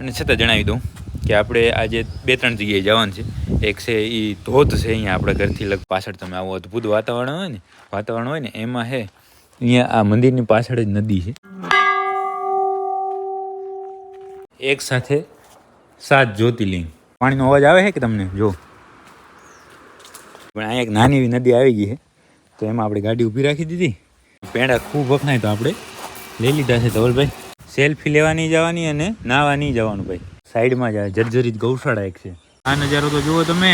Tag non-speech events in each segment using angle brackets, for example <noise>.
અને છતાં જણાવી દઉં કે આપણે આજે બે ત્રણ જગ્યાએ જવાનું છે. એક છે એ ધોધ છે, અહીંયા આપણા ઘરથી લગ પાછળ તમે આવો અદ્ભુત વાતાવરણ હોય ને, વાતાવરણ હોય ને, એમાં છે અહીંયા આ મંદિરની પાછળ જ નદી છે. એક સાથે સાત જ્યોતિર્લિંગ. પાણીનો અવાજ આવે છે કે તમને? જો. પણ અહીંયા એક નાની એવી નદી આવી ગઈ છે તો એમાં આપણે ગાડી ઊભી રાખી દીધી. પેંડા ખૂબ વખણાય તો આપણે લઈ લીધા છે ધવલભાઈ. સેલ્ફી લેવાની જવાની અને નાહવા નહીં જવાનું ભાઈ. સાઈડમાં જ જર્જરિત ગૌશાળા એક છે. આ નજારો તો જુઓ તમે.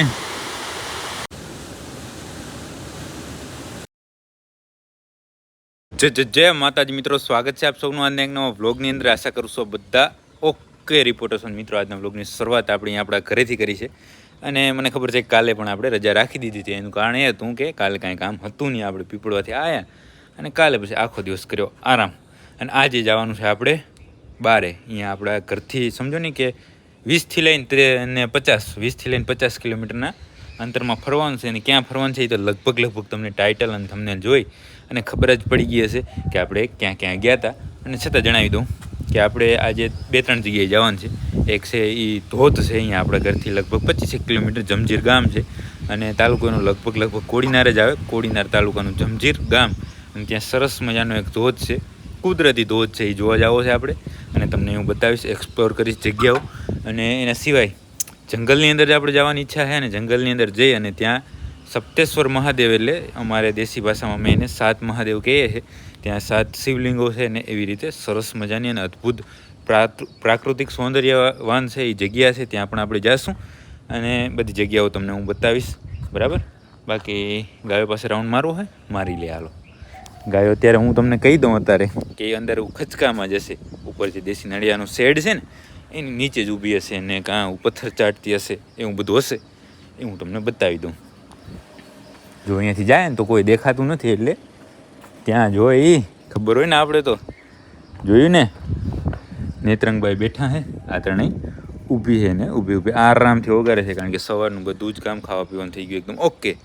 જય જય માતાજી મિત્રો, સ્વાગત છે આપ સૌનું આજના એક નવા વ્લોગની અંદર. આશા કરું છું બધા ઓકે રિપોર્ટર્સ મિત્રો, આજના વ્લોગની શરૂઆત આપણી આપણા ઘરેથી કરી છે. અને મને ખબર છે કાલે પણ આપણે રજા રાખી દીધી હતી. એનું કારણ એ હતું કે કાલે કાંઈ કામ હતું નહીં, આપણે પીપળવાથી આવ્યા અને કાલે પછી આખો દિવસ કર્યો આરામ. અને આજે જવાનું છે આપણે બારે. અહીંયા આપણા ઘરથી, સમજો ને કે વીસથી લઈને ને પચાસ, વીસથી લઈને પચાસ કિલોમીટરના અંતરમાં ફરવાનું છે. અને ક્યાં ફરવાનું છે એ તો લગભગ લગભગ તમને ટાઇટલ અને તમને જોઈ અને ખબર જ પડી ગઈ હશે કે આપણે ક્યાં ક્યાં ગયા હતા અને છતાં જણાવી દઉં કે આપણે આજે બે ત્રણ જગ્યાએ જવાનું છે. એક છે એ ધોધ છે, અહીંયા આપણા ઘરથી લગભગ પચીસેક કિલોમીટર જમજીર ગામ છે. અને તાલુકાનું લગભગ લગભગ કોડીનાર જ આવે, કોડીનાર તાલુકાનું જમજીર ગામ. અને ત્યાં સરસ મજાનો એક ધોધ છે, કુદરતી ધોધ છે, એ જોવા જાવો છે આપણે. અને તમને હું બતાવીશ એક્સપ્લોર કરીશ જગ્યાઓ. અને એના સિવાય, જંગલની અંદર જે આપણે જવાની ઈચ્છા છે અને જંગલની અંદર જઈ અને ત્યાં સપ્તેશ્વર મહાદેવ એટલે અમારે દેશી ભાષામાં અમે એને સાત મહાદેવ કહીએ છીએ. ત્યાં સાત શિવલિંગો છે ને એવી રીતે સરસ મજાની અને અદ્ભુત પ્રાકૃ- પ્રાકૃતિક સૌંદર્યવાન છે એ જગ્યા છે, ત્યાં પણ આપણે જઈશું અને બધી જગ્યાઓ તમને હું બતાવીશ. બરાબર? બાકી ગાયો પાસે રાઉન્ડ મારવો હોય, મારી લે હાલો. ગાયો અત્યારે હું તમને કહી દઉં અત્યારે કે એ અંદર ખચકામાં જશે ઉપર જે દેશી નળિયાનું શેડ છે ને, એની નીચે જ ઊભી હશે ને કાં પથ્થર ચાટતી હશે, એવું બધું હશે. એ હું તમને બતાવી દઉં. જો અહીંયાથી જાય ને તો કોઈ દેખાતું નથી એટલે ત્યાં જોઈ ખબર હોય ને આપણે તો. જોયું ને? નેત્રંગભાઈ બેઠા હે, આ ત્રણેય ઊભી છે ને, ઊભી ઊભી. આરામથી ઓગારે છે, કારણ કે સવારનું બધું જ કામ ખાવા પીવાનું થઈ ગયું એકદમ. ઓકે,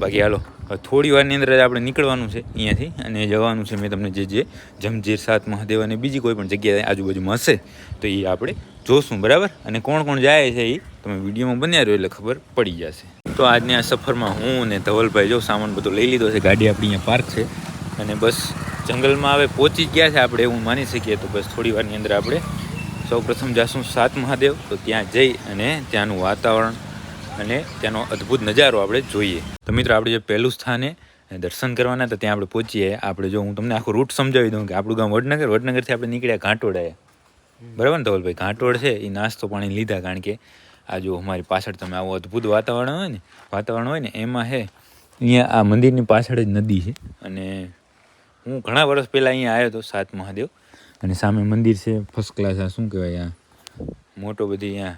બાકી હાલો. થોડી વારની અંદર જ આપણે નીકળવાનું છે અહીંયાથી અને જવાનું છે મેં તમને જે જે જમજીર, સાત મહાદેવ અને બીજી કોઈ પણ જગ્યાએ આજુબાજુમાં હશે, તો એ આપણે જોશું, બરાબર? અને કોણ કોણ જાય છે એ તમે વિડીયોમાં બન્યા રહ્યો એટલે ખબર પડી જશે. તો આજની આ સફરમાં હું અને ધવલભાઈ જો સામાન બધો લઈ લીધો છે, ગાડી આપણી અહીંયા પાર્ક છે અને બસ જંગલમાં હવે પહોંચી ગયા છે આપણે એવું માની શકીએ તો બસ થોડી વારની અંદર આપણે સૌ પ્રથમ જાશું સાત મહાદેવ, તો ત્યાં જઈ અને ત્યાંનું વાતાવરણ અને ત્યાંનો અદ્ભુત નજારો આપણે જોઈએ. તો મિત્રો આપણે જે પહેલું સ્થાને દર્શન કરવાના હતા ત્યાં આપણે પહોંચીએ. આપણે જો હું તમને આખું રૂટ સમજાવી દઉં કે આપણું ગામ વડનગર વડનગરથી આપણે નીકળ્યા ઘાટોડાએ બરાબર ને ધવલભાઈ? ઘાટોડ છે એ નાસ્તો પાણી લીધા કારણ કે આ જો અમારી પાછળ તમે આવું અદ્ભુત વાતાવરણ હોય ને વાતાવરણ હોય ને એમાં છે અહીંયા આ મંદિરની પાછળ જ નદી છે. અને હું ઘણા વર્ષ પહેલાં અહીંયા આવ્યો હતો સાત મહાદેવ. અને સામે મંદિર છે ફર્સ્ટ ક્લાસ આ શું કહેવાય આ? મોટો બધી અહીંયા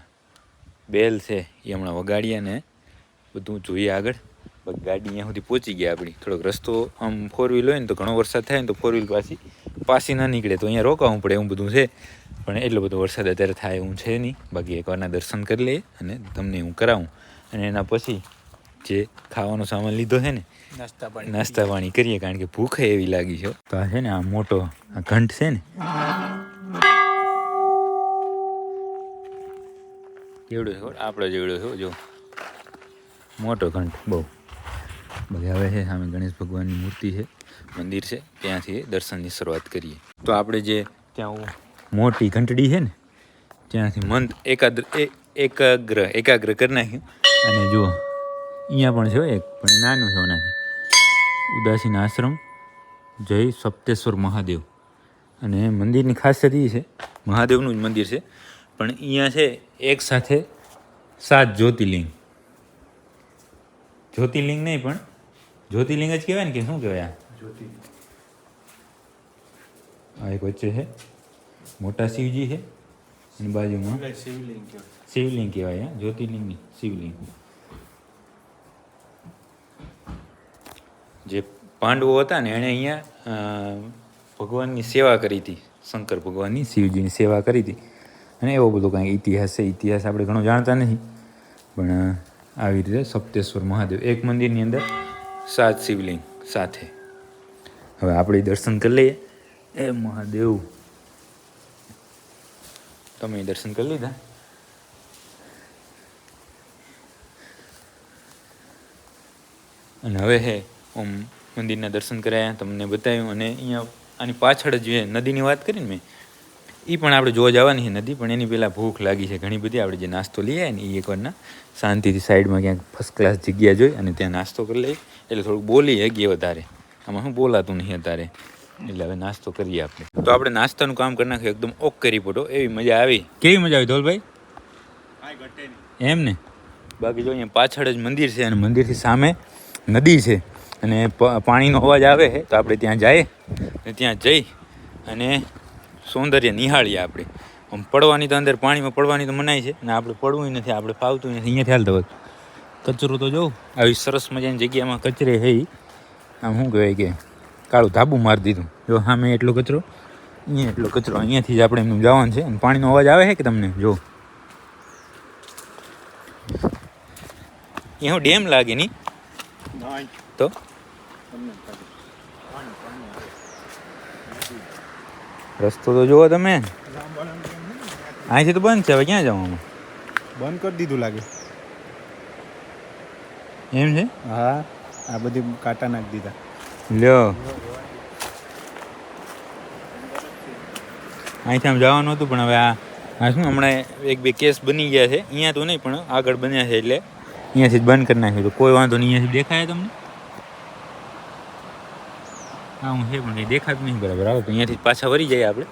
બેલ છે એ હમણાં વગાડીએ ને બધું જોઈએ આગળ. ગાડી અહીંયા સુધી પહોંચી ગયા આપણી. થોડોક રસ્તો આમ ફોર વ્હીલ હોય ને તો ઘણો વરસાદ થાય ને તો ફોર વ્હીલ પાછી પાછી ના નીકળે. તો અહીંયા રોકાવું પડે એવું બધું છે. પણ એટલો બધો વરસાદ અત્યારે થાય એવું છે નહીં. બાકી એકવારના દર્શન કરી લઈએ અને તમને હું કરાવું. અને એના પછી જે ખાવાનો સામાન લીધો છે ને નાસ્તા પાણી નાસ્તા પાણી કરીએ. કારણ કે ભૂખ એવી લાગી છે. તો આ છે ને આ મોટો આ ઘંટ છે ને કેવડો છે આપણે જેવડો છે જો. મોટો ઘંટ બહુ. બધી આવે છે, સામે ગણેશ ભગવાનની મૂર્તિ છે, મંદિર છે, ત્યાંથી દર્શનની શરૂઆત કરીએ. તો આપણે જે ત્યાં મોટી ઘંટડી છે ને, ત્યાંથી મંદ એકાદ્ર એ- એકાગ્ર એકાગ્ર કરી નાખ્યું. અને જુઓ અહીંયા પણ છે એક, પણ નાનું છે ઓનાથી. ઉદાસીન આશ્રમ, જય સપ્તેશ્વર મહાદેવ. અને મંદિરની ખાસિયત એ છે, મહાદેવનું જ મંદિર છે. પણ અહીંયા છે એક સાથે સાત જ્યોતિર્લિંગ. જ્યોતિર્લિંગ નહીં પણ જ્યોતિર્લિંગ જ કહેવાય ને કે શું કહેવાય આ? એક વચ્ચે છે. મોટા શિવજી છે. અને બાજુમાં શિવલિંગ શિવલિંગ કહેવાય જ્યોતિર્લિંગ નહીં શિવલિંગ. જે પાંડવો હતા ને એણે અહીંયા ભગવાનની સેવા કરી હતી. શંકર ભગવાનની શિવજીની સેવા કરી હતી. અને એવો બધો કાંઈ ઇતિહાસ છે. ઇતિહાસ આપણે ઘણો જાણતા નથી પણ આવી રીતે સપ્તેશ્વર મહાદેવ, એક મંદિરની અંદર સાત શિવલિંગ સાથે. હવે આપણે દર્શન કરી લઈએ. એ મહાદેવ. તમે દર્શન કરી લીધા? અને હવે હે, ઓમ મંદિરના દર્શન કરાયા, તમને બતાવ્યું અને અહીંયા આની પાછળ જ નદીની વાત કરીને મેં એ પણ આપણે જોવા જવાની છે નદી પણ એની પહેલાં ભૂખ લાગી છે ઘણી બધી. આપણે જે નાસ્તો લઈ આવ્યા ને એ એકવારના શાંતિથી સાઈડમાં ક્યાંક ફર્સ્ટ ક્લાસ જગ્યા જોઈ અને ત્યાં નાસ્તો કરી લઈએ. એટલે થોડુંક બોલી શકીએ વધારે. આમાં શું બોલાતું નહીં અત્યારે. એટલે હવે નાસ્તો કરીએ આપણે. તો આપણે નાસ્તાનું કામ કરી નાખ્યું એકદમ ઓક કરી પડો એવી મજા આવી. કેવી મજા આવી ધોલભાઈ એમ ને? બાકી જો અહીંયા પાછળ જ મંદિર છે અને મંદિરથી સામે નદી છે. અને પાણીનો અવાજ આવે છે. તો આપણે ત્યાં જઈએ. ને ત્યાં જઈ અને સૌંદર્ય નિહાળીએ આપણે. આમ પડવાની તો અંદર પાણીમાં પડવાની તો મનાય છે ને આપણે પડવું નથી આપણે ફાવતું નથી અહીંયા ખ્યાલ હોત કચરો તો જોઉં આવી સરસ મજાની જગ્યામાં કચરે હે. આમ શું કહેવાય કે કાળું ધાબુ મારી દીધું. જો સામે એટલો કચરો અહીંયા એટલો કચરો અહીંયાથી જ આપણે એમનું જવાનું છે. અને પાણીનો અવાજ આવે છે કે તમને? જો. એ હું ડેમ લાગે નહીં તો? રસ્તો તો જુઓ તમે. અહીંથી તો બંધ છે હવે ક્યાં જવાનું બંધ કરી દીધું લાગે. એમ છે? હા આ બધી કાંટા નાખી દીધા. લ્યો. અહીંથી આમ જવાનું હતું પણ હવે આ શું હમણાં એક બે કેસ બની ગયા છે. અહીંયા તો નહીં પણ આગળ બન્યા છે એટલે અહીંયાથી જ બંધ કરી નાખ્યું તો કોઈ વાંધો નહીં અહીંયાથી દેખાય તમને? હા હું છે પણ કંઈ દેખાતું નહીં બરાબર. આવે તો અહીંયાથી પાછા વળી જઈએ આપણે.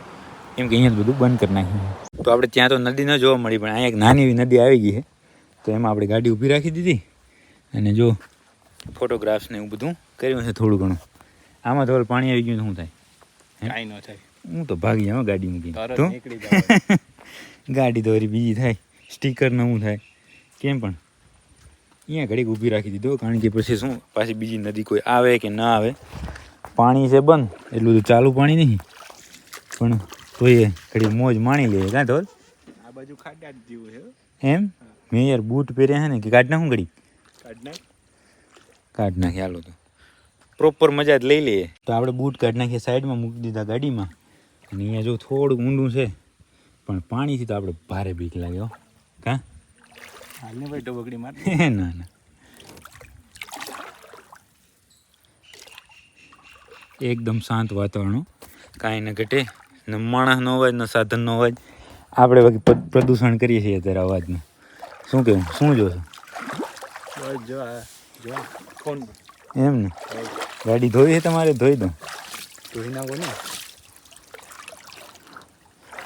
કેમ કે અહીંયા જ બધું બંધ કરી નાખ્યું તો આપણે ત્યાં તો નદી ન જોવા મળી પણ અહીંયા એક નાની એવી નદી આવી ગઈ છે. તો એમાં આપણે ગાડી ઊભી રાખી દીધી. અને જો ફોટોગ્રાફ્સ ને એવું બધું કર્યું છે થોડું ઘણું. આમાં થોડું પાણી આવી ગયું તો શું થાય? કાંઈ ન થાય. હું તો ભાગી જાઉં ગાડી મૂકી તું? <laughs> ગાડી તો બીજી થાય. સ્ટીકર નવું થાય. કેમ પણ? અહીંયા ઘડીક ઊભી રાખી દીધો કારણ કે પછી શું પાછી બીજી નદી કોઈ આવે કે ના આવે? પાણી છે બંધ. એટલું તો ચાલુ પાણી નહીં. પણ તોય ઘડી મોજ માણી લઈએ કાં તો. આ બાજુ ખાડા જેવું છે એમ? મેં યાર બૂટ પહેર્યા છે ને કે કાઢ નાખું ઘડી? કાઢ નાખ. કાઢ નાખી હાલો તો. પ્રોપર મજા જ લઈ લઈએ. તો આપણે બૂટ કાઢ નાખીએ સાઈડમાં મૂકી દીધા ગાડીમાં. અને અહીંયા જો થોડુંક ઊંડું છે પણ પાણીથી તો આપણે ભારે બીક લાગે હો. કાં? હાલને ભાઈ ડબકડી માર. <laughs> ના ના. એકદમ શાંત વાતાવરણ કાંઈ ન ઘટે. ન માણસનો અવાજ ન સાધનનો અવાજ આપણે બાકી પ્રદૂષણ કરીએ છીએ અત્યારે અવાજનું. શું કહેવું? શું જોશો? એમ ને? ગાડી ધોઈ છે તમારે? ધોઈ દો. ધોઈ નાખો ને.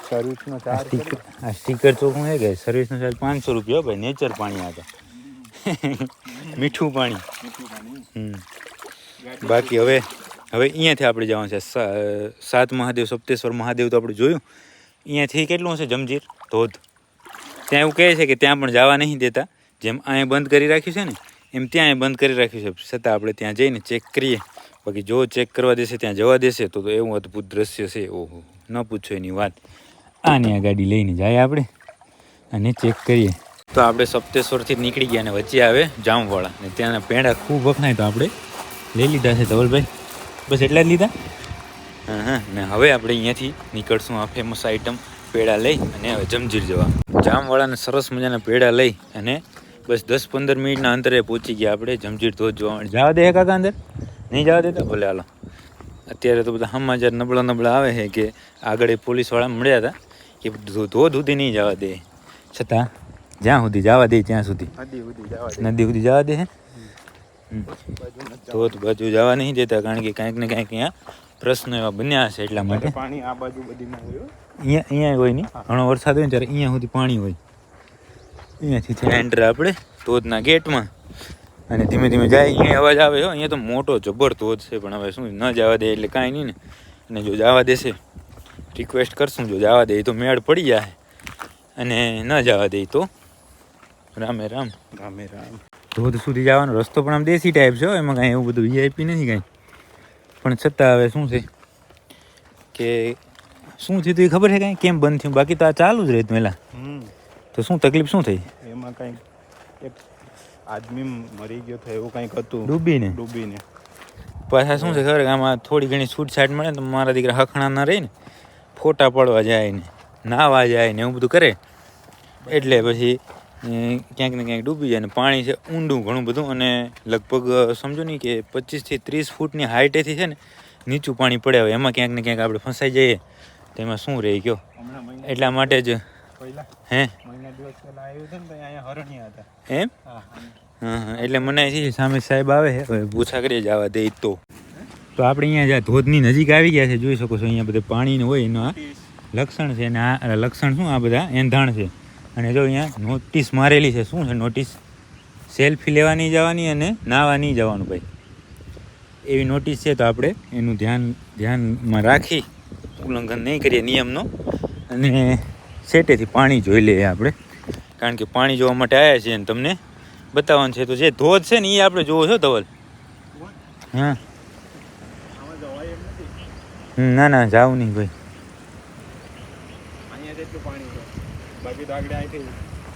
સર્વિસનો ચાર્જ આ સ્ટીકર ચોખ્ખું છે કે? સર્વિસનો ચાર્જ પાંચસો રૂપિયા ભાઈ. નેચર પાણી આ તો. <laughs> મીઠું પાણી. હમ. બાકી હવે હવે અહીંયાથી આપણે જવાનું છે સાત મહાદેવ, સપ્તેશ્વર મહાદેવ તો આપણે જોયું. અહીંયાથી કેટલું હશે? જમજીર? ધોધ. ત્યાં એવું કહે છે કે ત્યાં પણ જવા નહીં દેતા. જેમ અહીંયા બંધ કરી રાખ્યું છે ને, એમ ત્યાં બંધ કરી રાખ્યું છે. છતાં આપણે ત્યાં જઈને ચેક કરીએ. બાકી જો ચેક કરવા દેશે, ત્યાં જવા દેશે, તો તો એવું અદ્ભુત દ્રશ્ય છે. ઓહો, ન પૂછો એની વાત. આની આ ગાડી લઈને જાય આપણે. અને ચેક કરીએ. તો આપણે સપ્તેશ્વરથી નીકળી ગયા અને વચ્ચે આવે જામવાળા. ને ત્યાંના પેંડા ખૂબ વખણાય તો આપણે લઈ લીધા છે ધવલભાઈ. બસ એટલા જ લીધા? હા હા ને હવે આપણે અહીંયાથી નીકળશું આ ફેમસ આઈટમ પેડા લઈ અને હવે જમજીર જવા. જામવાળાને સરસ મજાના પેડા લઈ અને બસ દસ પંદર મિનિટના અંતરે પહોંચી ગયા આપણે જમજીર ધોધ જોવા માટે. જવા દે કાકા અંદર? નહીં જવા દેતા ભલે હાલો. અત્યારે તો બધા સમાચાર નબળા નબળા આવે છે કે આગળ એ પોલીસવાળા મળ્યા હતા. કે ધો- ધોધ સુધી નહીં જવા દે. છતાં જ્યાં સુધી જવા દે ત્યાં સુધી. નદી સુધી જવા દે. નદી સુધી જવા દે ધોધ બાજુ જવા નહીં દેતા કારણ કે કાંઈક ને કાંઈક અહીંયા પ્રશ્નો એવા બન્યા હશે એટલા માટે. પાણી આ બાજુ બધી અહીંયા અહીંયા હોય નહીં ઘણો વરસાદ હોય ત્યારે અહીંયા સુધી પાણી હોય. અહીંયાથી થઈને એન્ટર આપણે ધોધના ગેટમાં. અને ધીમે ધીમે જાય અહીંયા અવાજ આવે હો. અહીંયા તો મોટો જબર ધોધ છે પણ હવે શું ન જવા દે એટલે કાંઈ નહીં ને. અને જો જવા દેશે રિક્વેસ્ટ કરશું જો જવા દે તો મેળ પડી જાય. અને ન જવા દે તો. રામે રામ. રામે રામ. ધોધ સુધી જવાનો રસ્તો પણ આમ દેશી ટાઈપ છે એમાં કાંઈ એવું બધું વીઆઈપી નથી કાંઈ. પણ છતાં હવે શું છે કે શું થયું એ ખબર છે કાંઈ? કેમ બંધ થયું? બાકી તો આ ચાલુ જ રહેતું પહેલાં તો શું તકલીફ શું થઈ? એમાં કંઈક એક આદમી મરી ગયો થાય એવું કંઈક હતું. ડૂબીને? ડૂબીને. પાછા શું છે ખબર આમાં થોડી ઘણી છૂટછાટ મળે તો મારા દીકરા હખણા ના રહે ને ફોટા પડવા જાય ને નાવા જાય ને એવું બધું કરે. એટલે પછી ક્યાંક ને ક્યાંક ડૂબી જાય ને પાણી છે ઊંડું ઘણું બધું અને લગભગ સમજો નહીં કે પચીસથી ત્રીસ ફૂટની હાઇટેથી છે ને નીચું પાણી પડે હોય. એમાં ક્યાંક ને ક્યાંક આપણે ફસાઈ જઈએ. તો એમાં શું રહી ગયો એટલા માટે જ. હે? એમ? હા એટલે મને સામે સાહેબ આવે છે. હવે પૂછા કરીએ જવા દે તો. તો આપણે અહીંયા જ્યાં ધોધની નજીક આવી ગયા છે જોઈ શકો છો અહીંયા બધે પાણીનું હોય એનું આ લક્ષણ છે અને આ લક્ષણ શું આ બધા? એંધાણ છે. અને જો અહીંયા નોટિસ મારેલી છે શું છે નોટિસ સેલ્ફી લેવા નહીં જવાની અને નાહવા નહીં જવાનું ભાઈ. એવી નોટિસ છે તો આપણે એનું ધ્યાન ધ્યાનમાં રાખી ઉલ્લંઘન નહીં કરીએ નિયમનો. અને સેટેથી પાણી જોઈ લઈએ આપણે. કારણ કે પાણી જોવા માટે આવ્યા છીએ અને તમને બતાવવાનું છે તો જે ધોધ છે ને એ આપણે જોવો છો ધવલ? હા. ના ના જાવ નહીં ભાઈ અહીંયા જેટલું પાણી છે બાકી તો આગળ અહીંથી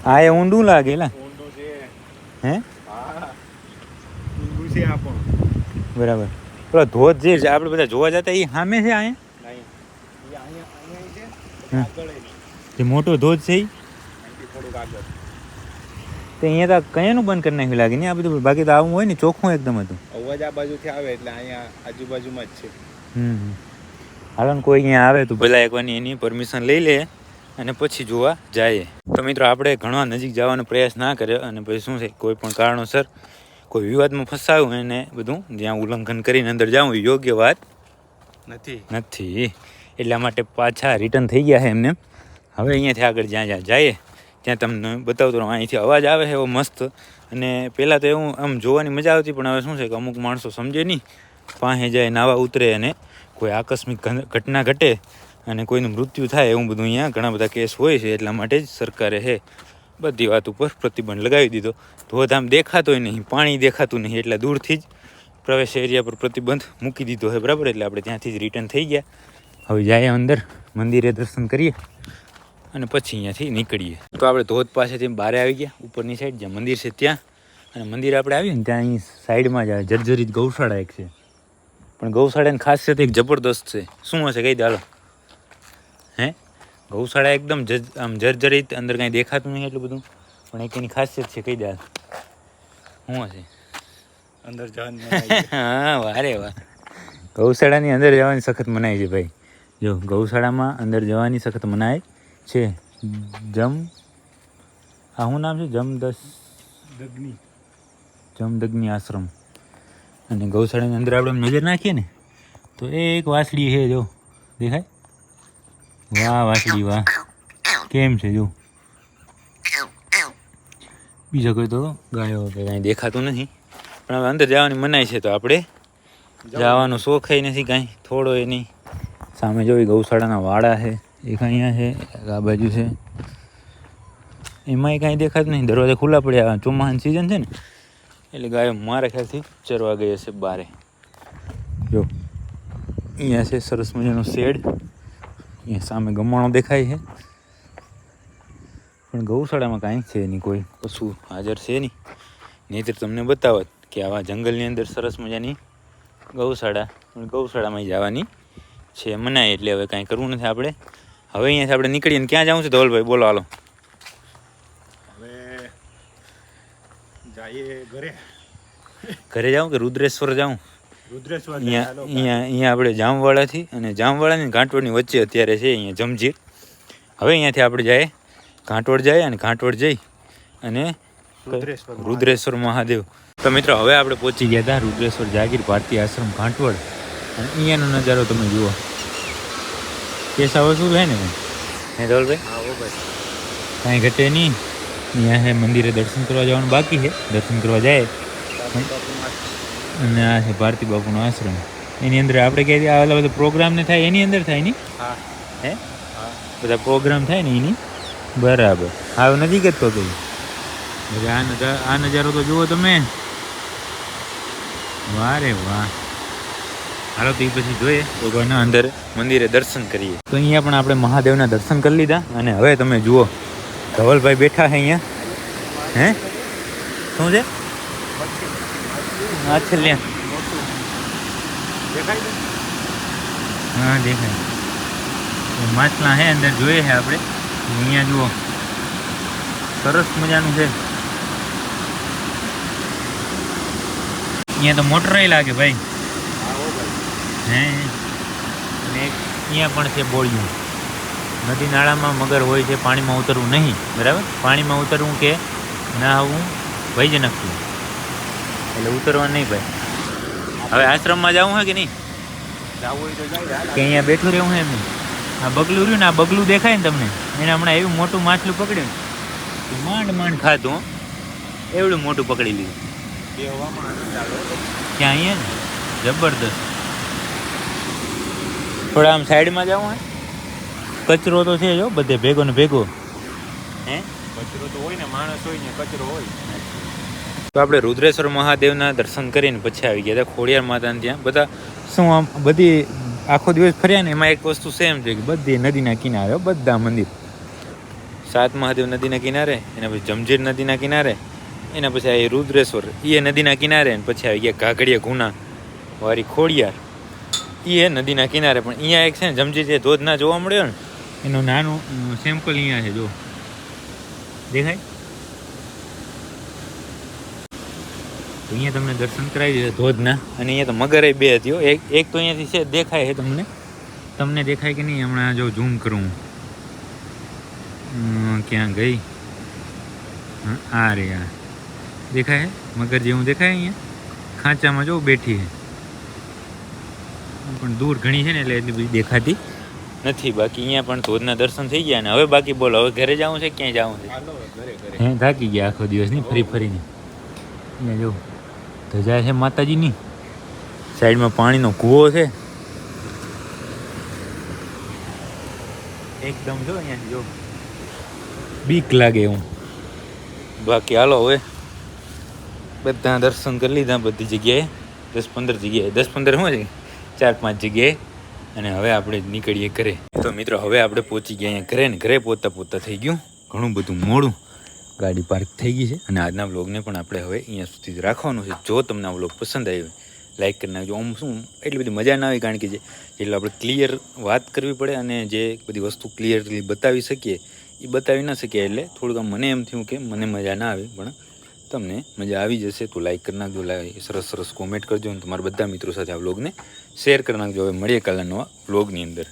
આ એ ઊંડું લાગે લા ઊંડો છે હે હા ઊંડું છે આ પણ બરાબર પેલો ધોધ જે છે આપણે બધા જોવા જતા એ સામે છે અહીંયા નહીં એ અહીંયા અહીંયા છે હમ. આગળ ય. જે મોટો ધોધ છે એ અહીંથી થોડુંક આગળ તો અહીંયા તો કયાનું બંધ કરી નાખ્યું લાગે ને આ બધું બાકી તો આવું હોય ને ચોખ્ખું એકદમ હતું અવાજ આ બાજુથી આવે એટલે અહીંયા આજુબાજુમાં જ છે। હમ હમ. હાલો ને કોઈ અહીંયા આવે તો પહેલાં એકવાની એની પરમિશન લઈ લે અને પછી જોવા જઈએ. તો મિત્રો આપણે ઘણા નજીક જવાનો પ્રયાસ ના કર્યો અને પછી શું છે કોઈ પણ કારણોસર કોઈ વિવાદમાં ફસાયું એને બધું જ્યાં ઉલ્લંઘન કરીને અંદર જવું યોગ્ય વાત નથી. નથી. એટલા માટે પાછા રિટર્ન થઈ ગયા છે એમને. હવે અહીંયાથી આગળ જ્યાં જ્યાં જઈએ ત્યાં તમને બતાવતો રહું અહીંથી અવાજ આવે છે એવો મસ્ત. અને પહેલાં તો એવું આમ જોવાની મજા આવતી પણ હવે શું છે કે અમુક માણસો સમજે નહીં. પાસે જાય નાવા ઉતરે અને કોઈ આકસ્મિક ઘટના ઘટે અને કોઈનું મૃત્યુ થાય એવું બધું અહીંયા ઘણા બધા કેસ હોય છે, એટલા માટે જ સરકારે છે બધી વાત ઉપર પ્રતિબંધ લગાવી દીધો. ધોધ આમ દેખાતોય નહીં, પાણી દેખાતું નહીં, એટલે દૂરથી જ પ્રવેશ એરિયા પર પ્રતિબંધ મૂકી દીધો છે બરાબર? એટલે આપણે ત્યાંથી જ રિટર્ન થઈ ગયા. હવે જાય અંદર, મંદિરે દર્શન કરીએ અને પછી અહીંયાથી નીકળીએ. તો આપણે ધોધ પાસેથી બહાર આવી ગયા, ઉપરની સાઈડ જ્યાં મંદિર છે ત્યાં. અને મંદિર આપણે આવીએ ને ત્યાં અહીં સાઈડમાં જ આ જર્જરિત ગૌશાળા એક છે. પણ ગૌશાળાની ખાસિયત એક જબરદસ્ત છે. શું હશે કહી દે, હાલો. હે ગૌશાળા એકદમ આમ જર્જરિત અંદર કાંઈ દેખાતું નહીં એટલું બધું. પણ એક એની ખાસિયત છે કહી દે શું હશે? અંદર જવાની <laughs> હા વારે વાહ. ગૌશાળાની અંદર જવાની સખત મનાય છે ભાઈ. જો ગૌશાળામાં અંદર જવાની સખત મનાય છે. જમ આ શું નામ છે? જમદસ દગની. જમદગ્નિ આશ્રમ. અને ગૌશાળાની અંદર આપણે નજર નાખીએ ને તો એ એક વાસળી છે જો. દેખાય? વાહ, વાછડી, વાહ. કેમ છે, જો? બીજો કોઈ તો ગાયો કે કાંઈ દેખાતું નથી. પણ હવે અંદર જવાની મનાય છે તો આપણે. જવાનો શોખ નથી કાંઈ. થોડો એ નહીં સામે જોઈ ગૌશાળાના વાડા છે, એક અહીંયા છે આ બાજુ છે. એમાંય કાંઈ દેખાતું નહીં દરવાજા ખુલ્લા પડ્યા ચોમાસાની સિઝન છે ને. એટલે ગાયો મારા ખ્યાલથી ચરવા ગઈ હશે બારે. જો, અહીંયા છે સરસ મજાનો શેડ. અહીંયા સામે ગમાણો દેખાય છે. પણ ગૌશાળામાં કાંઈ છે નહીં કોઈ. પશુ હાજર છે નહીં. નહીંતર તમને બતાવત કે આવા જંગલની અંદર સરસ મજાની ગૌશાળા. પણ ગૌશાળામાં જવાની છે મનાય એટલે હવે કાંઈ કરવું નથી આપણે. હવે અહીંયાથી આપણે નીકળીએ ક્યાં જવું છે? ધવલભાઈ બોલો હાલો. હવે જઈએ ઘરે. ઘરે જાઉં કે રુદ્રેશ્વર જાઉં? અહીંયા. અહીંયા અહીંયા આપણે જામવાળાથી અને જામવાળાની ઘાંટોળની વચ્ચે અત્યારે છે અહીંયા જમજીર. હવે અહીંયાથી આપણે જાય ઘાંટવડ જાય અને ઘાંટવડ જઈ અને રુદ્રેશ્વર મહાદેવ. તો મિત્રો હવે આપણે પહોંચી ગયા હતા રુદ્રેશ્વર જાગીર ભારતીય આશ્રમ ઘાંટવડ અને અહીંયાનો નજારો તમે જુઓ. કેસ આવો શું છે ને હે કાંઈ ઘટે નહીં. અહીંયા હે મંદિરે દર્શન કરવા જવાનું બાકી છે. દર્શન કરવા જાય. અને આ છે ભારતી બાપુનો આશ્રમ. એની અંદર આપણે કહે આ બધા પ્રોગ્રામ ને થાય એની અંદર થાય નહીં હા. બધા પ્રોગ્રામ થાય ને એની? બરાબર. હાવ નજીક જ તો તો. આ નજારો આ નજારો તો જુઓ તમે. વાહ રે વાહ. હાલો તો એ પછી જોઈએ. ભગવાનના અંદર મંદિરે દર્શન કરીએ. તો અહીંયા પણ આપણે મહાદેવના દર્શન કરી લીધા અને હવે તમે જુઓ. ધવલભાઈ બેઠા છે અહીંયા. હે? શું છે? આ છેલ્લે હા, દેખાય. માછલા હે અંદર જોઈએ છે આપણે. અહીંયા જુઓ. સરસ મજાનું છે. અહીંયા તો મોટર લાગે ભાઈ. હે અને અહીંયા પણ છે બોળિયું. નદી નાળામાં મગર હોય છે, પાણીમાં ઉતરવું નહીં. બરાબર? પાણીમાં ઉતરવું કે ના આવવું ભયજનક છે. એટલે ઉતરવા નહીં ભાઈ. હવે આશ્રમમાં જવું હોય કે નહીં? જાવું હોય તો જાય કે અહીંયા બેઠું રહેવું હે એમ આ બગલું રહ્યું ને આ બગલું દેખાય ને તમને? એને હમણાં એવું મોટું માછલું પકડ્યું. માંડ માંડ ખાધું હો. એવડું મોટું પકડી લીધું. ત્યાં અહીંયા ને જબરદસ્ત. થોડા આમ સાઈડમાં જવું હે? કચરો તો છે જો બધે ભેગો ને ભેગો. હે? કચરો તો હોય ને માણસ હોય ને કચરો હોય. તો આપણે રુદ્રેશ્વર મહાદેવના દર્શન કરીને પછી આવી ગયા હતા, ખોડિયાર માતાને ત્યાં. બધા શું આમ બધી આખો દિવસ ફર્યા ને, એમાં એક વસ્તુ સેમ છે કે બધી નદીના કિનારે, બધા મંદિર. સાત મહાદેવ નદીના કિનારે, એના પછી જમજીર નદીના કિનારે, એના પછી આ રુદ્રેશ્વર એ નદીના કિનારે પછી આવી ગયા ઘાઘડિયા ગુના વારી ખોડિયાર. એ નદીના કિનારે, પણ અહીંયા એક છે ને, જમજીર જે ધોધ ના જોવા મળ્યો ને, એનું નાનું સેમ્પલ અહીંયા છે જો દેખાય? તો અહીંયા તમને દર્શન કરાવી દીધા ધોધના. અને અહીંયા તો મગરે બે હતી એક એક તો અહીંયાથી છે દેખાય છે તમને. તમને દેખાય કે નહીં? હમણાં જો ઝૂમ કરું. ક્યાં ગઈ? આ રે આ. દેખાય? મગર જેવું દેખાય અહીંયા? ખાંચામાં જો બેઠી છે. પણ દૂર ઘણી છે ને એટલે એટલી બધી દેખાતી નથી. બાકી અહીંયા પણ ધોધના દર્શન થઈ ગયા ને. હવે બાકી બોલો હવે ઘરે જવું છે ક્યાંય જવું છે? હે થાકી ગયા આખો દિવસ નહીં ફરી ફરીને. અહીંયા જો. ધજા છે માતાજીની. સાઈડમાં પાણીનો કૂવો છે. એકદમ જો અહીંયા જો. બીક લાગે હું બાકી હાલો હવે. બધા દર્શન કરી લીધા બધી જગ્યાએ. દસ પંદર જગ્યાએ. દસ પંદર શું છે? ચાર પાંચ જગ્યાએ. અને હવે આપણે નીકળીએ ઘરે. તો મિત્રો હવે આપણે પહોંચી ગયા અહીંયા ઘરે ને ઘરે પહોંચતા પહોંચતા થઈ ગયું. ઘણું બધું મોડું. ગાડી પાર્ક થઈ ગઈ છે. અને આજના વ્લોગને પણ આપણે હવે અહીંયા સુધી જ રાખવાનું છે. જો તમને આ વ્લોગ પસંદ આવ્યો લાઈક કરી નાખજો. આમ શું, એટલી બધી મજા ના આવી, કારણ કે જે એટલે આપણે ક્લિયર વાત કરવી પડે અને જે બધી વસ્તુ ક્લિયરલી બતાવી શકીએ, એ બતાવી ન શકીએ એટલે થોડુંક મને એમ થયું કે મને મજા ના આવે, પણ તમને મજા આવી જશે તો લાઈક કરી નાખજો સરસ સરસ કોમેન્ટ કરજો અને તમારા બધા મિત્રો સાથે આ વ્લોગને શેર કરી નાખજો. હવે મળીએ કાલના નવા વ્લોગની અંદર.